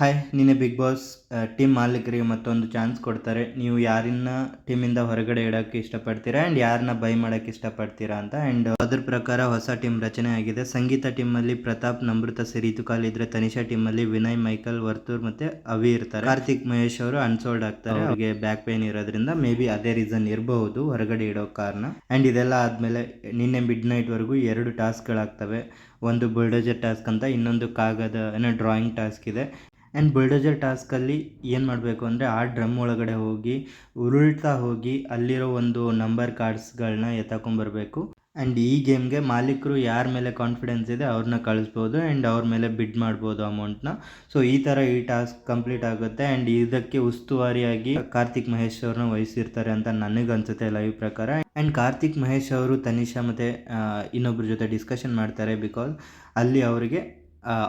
Hi ನಿನ್ನೆ big boss team ಮಾಲೀಕರಿಗೆ ಮತ್ತೊಂದು ಚಾನ್ಸ್ ಕೊಡ್ತಾರೆ. ನೀವು ಯಾರನ್ನ ಟೀಮಿಂದ ಹೊರಗಡೆ ಇಡೋಕ್ಕೆ ಇಷ್ಟಪಡ್ತೀರಾ? ಆ್ಯಂಡ್ ಯಾರನ್ನ ಬೈ ಮಾಡೋಕ್ಕೆ ಇಷ್ಟಪಡ್ತೀರಾ ಅಂತ? ಆ್ಯಂಡ್ ಅದ್ರ ಪ್ರಕಾರ ಹೊಸ ಟೀಮ್ ರಚನೆ ಆಗಿದೆ. ಸಂಗೀತ ಟೀಮಲ್ಲಿ ಪ್ರತಾಪ್ ನಮೃತ ಸಿರಿತುಕಾಲ್ ಇದ್ರೆ ತನಿಷಾ ಟೀಮಲ್ಲಿ ವಿನಯ್ ಮೈಕಲ್ ವರ್ತೂರ್ ಮತ್ತೆ ಅವಿ ಇರ್ತಾರೆ. ಕಾರ್ತಿಕ್ ಮಹೇಶ್ ಅವರು ಅನ್ಸೋಲ್ಡ್ ಆಗ್ತಾರೆ. ಅವ್ರಿಗೆ ಬ್ಯಾಕ್ ಪೇನ್ ಇರೋದ್ರಿಂದ ಮೇ ಬಿ ಅದೇ ರೀಸನ್ ಇರಬಹುದು ಹೊರಗಡೆ ಇಡೋ ಕಾರಣ. ಆ್ಯಂಡ್ ಇದೆಲ್ಲ ಆದಮೇಲೆ ನಿನ್ನೆ ಮಿಡ್ ನೈಟ್ವರೆಗೂ ಎರಡು ಟಾಸ್ಕ್ಗಳಾಗ್ತವೆ ಒಂದು ಬುಲ್ಡೋಜರ್ ಟಾಸ್ಕ್ ಅಂತ ಇನ್ನೊಂದು ಕಾಗದ ಏನೋ ಡ್ರಾಯಿಂಗ್ ಟಾಸ್ಕ್ ಇದೆ. ಆ್ಯಂಡ್ ಬುಲ್ಡೋಜರ್ ಟಾಸ್ಕಲ್ಲಿ ಏನು ಮಾಡಬೇಕು ಅಂದರೆ ಆ ಡ್ರಮ್ ಒಳಗಡೆ ಹೋಗಿ, ಉರುಳ್ತಾ ಹೋಗಿ ಅಲ್ಲಿರೋ ಒಂದು ನಂಬರ್ ಕಾರ್ಡ್ಸ್ಗಳನ್ನ ಎತ್ತಾಕೊಂಬರ್ಬೇಕು ಆ್ಯಂಡ್ ಈ ಗೇಮ್ಗೆ ಮಾಲೀಕರು ಯಾರ ಮೇಲೆ ಕಾನ್ಫಿಡೆನ್ಸ್ ಇದೆ ಅವ್ರನ್ನ ಕಳಿಸ್ಬೋದು ಆ್ಯಂಡ್ ಅವ್ರ ಮೇಲೆ ಬಿಡ್ ಮಾಡ್ಬೋದು ಅಮೌಂಟ್ನ ಸೊ ಈ ಥರ ಈ ಟಾಸ್ಕ್ ಕಂಪ್ಲೀಟ್ ಆಗುತ್ತೆ ಆ್ಯಂಡ್ ಇದಕ್ಕೆ ಉಸ್ತುವಾರಿಯಾಗಿ ಕಾರ್ತಿಕ್ ಮಹೇಶ್ ಅವ್ರನ್ನ ವಹಿಸಿರ್ತಾರೆ ಅಂತ ನನಗೆ ಅನ್ಸುತ್ತೆ ಲೈವ್ ಪ್ರಕಾರ. ಆ್ಯಂಡ್ ಕಾರ್ತಿಕ್ ಮಹೇಶ್ ಅವರು ತನಿಷಾ ಮತ್ತು ಇನ್ನೊಬ್ಬರ ಜೊತೆ ಡಿಸ್ಕಷನ್ ಮಾಡ್ತಾರೆ ಬಿಕಾಸ್ ಅಲ್ಲಿ ಅವರಿಗೆ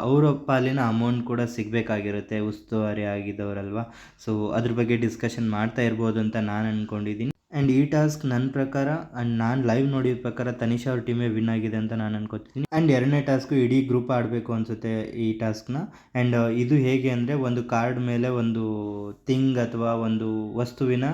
ಅವರ ಪಾಲಿನ ಅಮೌಂಟ್ ಕೂಡ ಸಿಗಬೇಕಾಗಿರುತ್ತೆ. ಉಸ್ತುವಾರಿ ಆಗಿದ್ದವರಲ್ವ ಸೊ ಅದ್ರ ಬಗ್ಗೆ ಡಿಸ್ಕಷನ್ ಮಾಡ್ತಾ ಇರ್ಬೋದು ಅಂತ ನಾನು ಅಂದ್ಕೊಂಡಿದ್ದೀನಿ ಆ್ಯಂಡ್ ಈ ಟಾಸ್ಕ್ ನನ್ನ ಪ್ರಕಾರ ಆ್ಯಂಡ್ ನಾನು ಲೈವ್ ನೋಡಿದ ಪ್ರಕಾರ ತನಿಷಾ ಅವ್ರ ಟೀಮೇ ವಿನ್ ಆಗಿದೆ ಅಂತ ನಾನು ಅನ್ಕೋತೀನಿ ಆ್ಯಂಡ್ ಎರಡನೇ ಟಾಸ್ಕು ಇಡೀ ಗ್ರೂಪ್ ಆಡಬೇಕು ಅನಿಸುತ್ತೆ ಈ ಟಾಸ್ಕ್ನ ಆ್ಯಂಡ್ ಇದು ಹೇಗೆ ಅಂದರೆ ಒಂದು ಕಾರ್ಡ್ ಮೇಲೆ ಒಂದು ಥಿಂಗ್ ಅಥವಾ ಒಂದು ವಸ್ತುವಿನ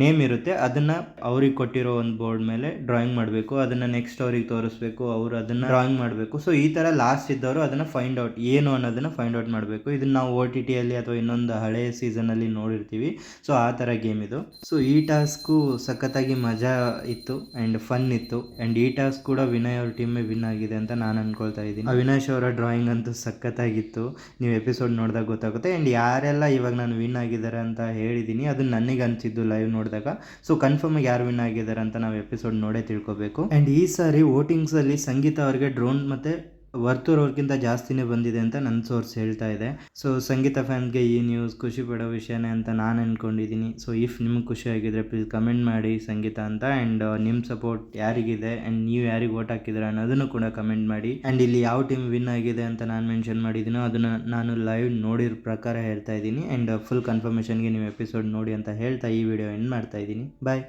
ನೇಮ್ ಇರುತ್ತೆ. ಅದನ್ನು ಅವ್ರಿಗೆ ಕೊಟ್ಟಿರೋ ಒಂದು ಬೋರ್ಡ್ ಮೇಲೆ ಡ್ರಾಯಿಂಗ್ ಮಾಡಬೇಕು. ಅದನ್ನು ನೆಕ್ಸ್ಟ್ ಅವ್ರಿಗೆ ತೋರಿಸ್ಬೇಕು. ಅವರು ಅದನ್ನು ಡ್ರಾಯಿಂಗ್ ಮಾಡಬೇಕು. ಸೊ ಈ ಥರ ಲಾಸ್ಟ್ ಇದ್ದವರು ಅದನ್ನು ಫೈಂಡ್ ಔಟ್ ಏನು ಅನ್ನೋದನ್ನು ಫೈಂಡ್ ಔಟ್ ಮಾಡಬೇಕು. ಇದನ್ನು ನಾವು ಓ ಟಿ ಟಿಯಲ್ಲಿ ಅಥವಾ ಇನ್ನೊಂದು ಹಳೆಯ ಸೀಸನಲ್ಲಿ ನೋಡಿರ್ತೀವಿ. ಸೊ ಆ ಥರ ಗೇಮ್ ಇದು. ಸೊ ಈ ಟಾಸ್ಕು ಸಖತ್ತಾಗಿ ಮಜಾ ಇತ್ತು ಆ್ಯಂಡ್ ಫನ್ ಇತ್ತು. ಆ್ಯಂಡ್ ಈ ಟಾಸ್ಕ್ ಕೂಡ ವಿನಯ್ ಅವ್ರ ಟೀಮೇ ವಿನ್ ಆಗಿದೆ ಅಂತ ನಾನು ಅನ್ಕೊಳ್ತಾ ಇದ್ದೀನಿ. ಅವಿನಾಶ್ ಅವರ ಡ್ರಾಯಿಂಗ್ ಅಂತೂ ಸಖತ್ತಾಗಿತ್ತು. ನೀವು ಎಪಿಸೋಡ್ ನೋಡಿದಾಗ ಗೊತ್ತಾಗುತ್ತೆ. ಆ್ಯಂಡ್ ಯಾರೆಲ್ಲ ಇವಾಗ ನಾನು ವಿನ್ ಆಗಿದ್ದಾರೆ ಅಂತ ಹೇಳಿದ್ದೀನಿ, ಅದು ನನಗೆ ಅನಿಸಿದ್ದು ಲೈವ್ ನೋಡಿದಾಗ. ಸೊ ಕನ್ಫರ್ಮ್ ಆಗಿ ಯಾರು ವಿನ್ ಆಗಿದ್ದಾರೆ ಅಂತ ನಾವು ಎಪಿಸೋಡ್ ನೋಡೇ ತಿಳ್ಕೊಬೇಕು. ಅಂಡ್ ಈ ಸಾರಿ ವೋಟಿಂಗ್ಸಲ್ಲಿ ಸಂಗೀತ ಅವರಿಗೆ ಡ್ರೋನ್ ಮತ್ತು ವರ್ತೂರ್ ಅವ್ರಿಗಿಂತ ಜಾಸ್ತಿನೇ ಬಂದಿದೆ ಅಂತ ನನ್ನ ಸೋರ್ಸ್ ಹೇಳ್ತಾ ಇದೆ. ಸೊ ಸಂಗೀತ ಫ್ಯಾನ್ಗೆ ಈ ನ್ಯೂಸ್ ಖುಷಿ ಪಡೋ ವಿಷಯನೇ ಅಂತ ನಾನು ಅಂದ್ಕೊಂಡಿದ್ದೀನಿ ಸೊ ಇಫ್ ನಿಮ್ಗೆ ಖುಷಿ ಆಗಿದ್ರೆ ಪ್ಲೀಸ್ ಕಮೆಂಟ್ ಮಾಡಿ ಸಂಗೀತ ಅಂತ ಆ್ಯಂಡ್ ನಿಮ್ಮ ಸಪೋರ್ಟ್ ಯಾರಿಗಿದೆ ಆ್ಯಂಡ್ ನೀವು ಯಾರಿಗೆ ವೋಟ್ ಹಾಕಿದ್ರೆ ಅನ್ನೋದನ್ನು ಕೂಡ ಕಮೆಂಟ್ ಮಾಡಿ. ಆ್ಯಂಡ್ ಇಲ್ಲಿ ಯಾವ ಟೀಮ್ ವಿನ್ ಆಗಿದೆ ಅಂತ ನಾನು ಮೆನ್ಷನ್ ಮಾಡಿದ್ದೀನೋ ಅದನ್ನು ನಾನು ಲೈವ್ ನೋಡಿರೋ ಪ್ರಕಾರ ಹೇಳ್ತಾ ಇದ್ದೀನಿ ಆ್ಯಂಡ್ ಫುಲ್ ಕನ್ಫರ್ಮೇಷನ್ಗೆ ನೀವು ಎಪಿಸೋಡ್ ನೋಡಿ ಅಂತ ಹೇಳ್ತಾ ಈ ವಿಡಿಯೋ ಎಂಡ್ ಮಾಡ್ತಾ ಇದ್ದೀನಿ ಬಾಯ್